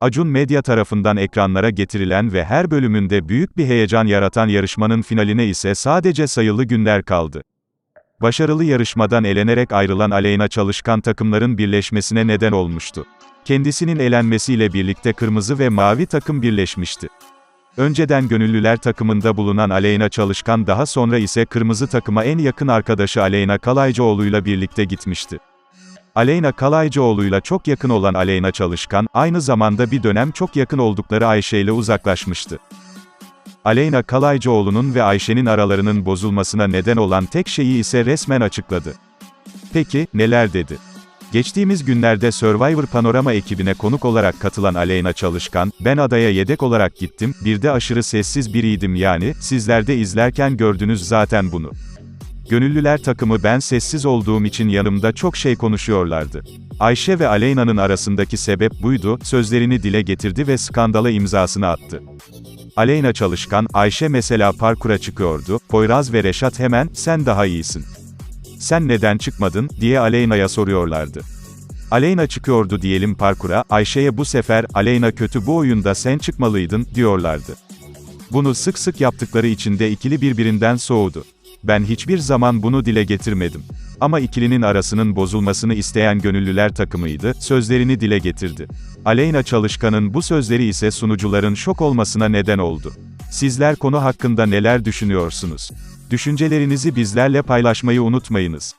Acun Medya tarafından ekranlara getirilen ve her bölümünde büyük bir heyecan yaratan yarışmanın finaline ise sadece sayılı günler kaldı. Başarılı yarışmadan elenerek ayrılan Aleyna Çalışkan takımların birleşmesine neden olmuştu. Kendisinin elenmesiyle birlikte kırmızı ve mavi takım birleşmişti. Önceden gönüllüler takımında bulunan Aleyna Çalışkan daha sonra ise kırmızı takıma en yakın arkadaşı Aleyna Kalaycıoğlu'yla birlikte gitmişti. Aleyna Kalaycıoğlu'yla çok yakın olan Aleyna Çalışkan, aynı zamanda bir dönem çok yakın oldukları Ayşe ile uzaklaşmıştı. Aleyna Kalaycıoğlu'nun ve Ayşe'nin aralarının bozulmasına neden olan tek şeyi ise resmen açıkladı. Peki, neler dedi? Geçtiğimiz günlerde Survivor Panorama ekibine konuk olarak katılan Aleyna Çalışkan, ben adaya yedek olarak gittim, bir de aşırı sessiz biriydim yani, sizler de izlerken gördünüz zaten bunu. Gönüllüler takımı ben sessiz olduğum için yanımda çok şey konuşuyorlardı. Ayşe ve Aleyna'nın arasındaki sebep buydu, sözlerini dile getirdi ve skandala imzasını attı. Aleyna Çalışkan, Ayşe mesela parkura çıkıyordu, Poyraz ve Reşat hemen, sen daha iyisin. Sen neden çıkmadın, diye Aleyna'ya soruyorlardı. Aleyna çıkıyordu diyelim parkura, Ayşe'ye bu sefer, Aleyna kötü bu oyunda sen çıkmalıydın, diyorlardı. Bunu sık sık yaptıkları için de ikili birbirinden soğudu. Ben hiçbir zaman bunu dile getirmedim. Ama ikilinin arasının bozulmasını isteyen gönüllüler takımıydı, sözlerini dile getirdi. Aleyna Çalışkan'ın bu sözleri ise sunucuların şok olmasına neden oldu. Sizler konu hakkında neler düşünüyorsunuz? Düşüncelerinizi bizlerle paylaşmayı unutmayınız.